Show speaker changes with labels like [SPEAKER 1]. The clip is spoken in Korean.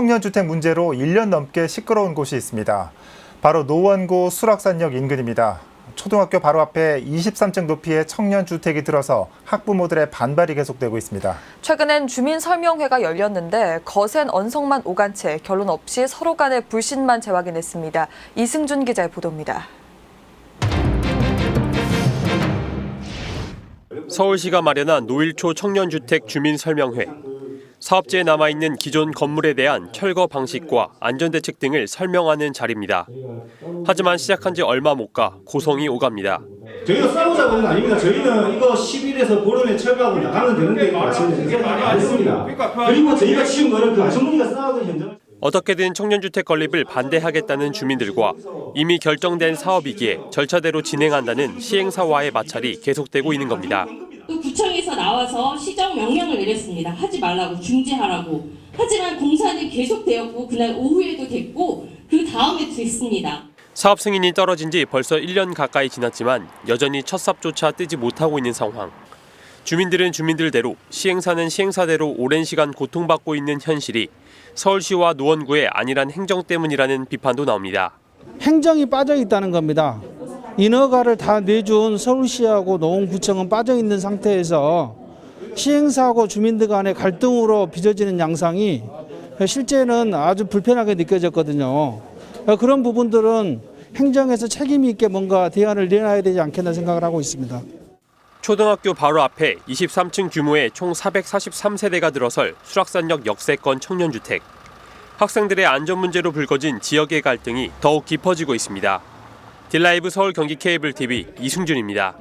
[SPEAKER 1] 청년주택 문제로 1년 넘게 시끄러운 곳이 있습니다. 바로 노원구 수락산역 인근입니다. 초등학교 바로 앞에 23층 높이의 청년주택이 들어서 학부모들의 반발이 계속되고 있습니다.
[SPEAKER 2] 최근엔 주민 설명회가 열렸는데 거센 언성만 오간 채 결론 없이 서로 간의 불신만 재확인했습니다. 이승준 기자의 보도입니다.
[SPEAKER 3] 서울시가 마련한 노일초 청년주택 주민 설명회. 사업지에 남아있는 기존 건물에 대한 철거 방식과 안전대책 등을 설명하는 자리입니다. 하지만 시작한 지 얼마 못 가 고성이 오갑니다.
[SPEAKER 4] 저희가 싸우자고 하는 거 아닙니다. 저희는 이거 10일에서 보름에 철거하고 나가면 되는데 말씀드리는 안 했습니다. 그리고 저희가 지금 거는 그 아주머니가 싸우는 현장.
[SPEAKER 3] 어떻게든 청년주택 건립을 반대하겠다는 주민들과 이미 결정된 사업이기에 절차대로 진행한다는 시행사와의 마찰이 계속되고 있는 겁니다.
[SPEAKER 5] 또 구청에서 나와서 시정 명령을 내렸습니다. 하지 말라고 중지하라고. 하지만 공사는 계속되었고 그날 오후에도 됐고 그 다음에도 됐습니다.
[SPEAKER 3] 사업 승인이 떨어진 지 벌써 1년 가까이 지났지만 여전히 첫 삽조차 뜨지 못하고 있는 상황. 주민들은 주민들대로 시행사는 시행사대로 오랜 시간 고통받고 있는 현실이 서울시와 노원구의 안일한 행정 때문이라는 비판도 나옵니다.
[SPEAKER 6] 행정이 빠져 있다는 겁니다. 인허가를 다 내준 서울시하고 노원구청은 빠져 있는 상태에서 시행사하고 주민들 간의 갈등으로 빚어지는 양상이 실제는 아주 불편하게 느껴졌거든요. 그런 부분들은 행정에서 책임 있게 뭔가 대안을 내놔야 되지 않겠나 생각을 하고 있습니다.
[SPEAKER 3] 초등학교 바로 앞에 23층 규모의 총 443세대가 들어설 수락산역 역세권 청년주택. 학생들의 안전 문제로 불거진 지역의 갈등이 더욱 깊어지고 있습니다. 딜라이브 서울 경기 케이블 TV 이승준입니다.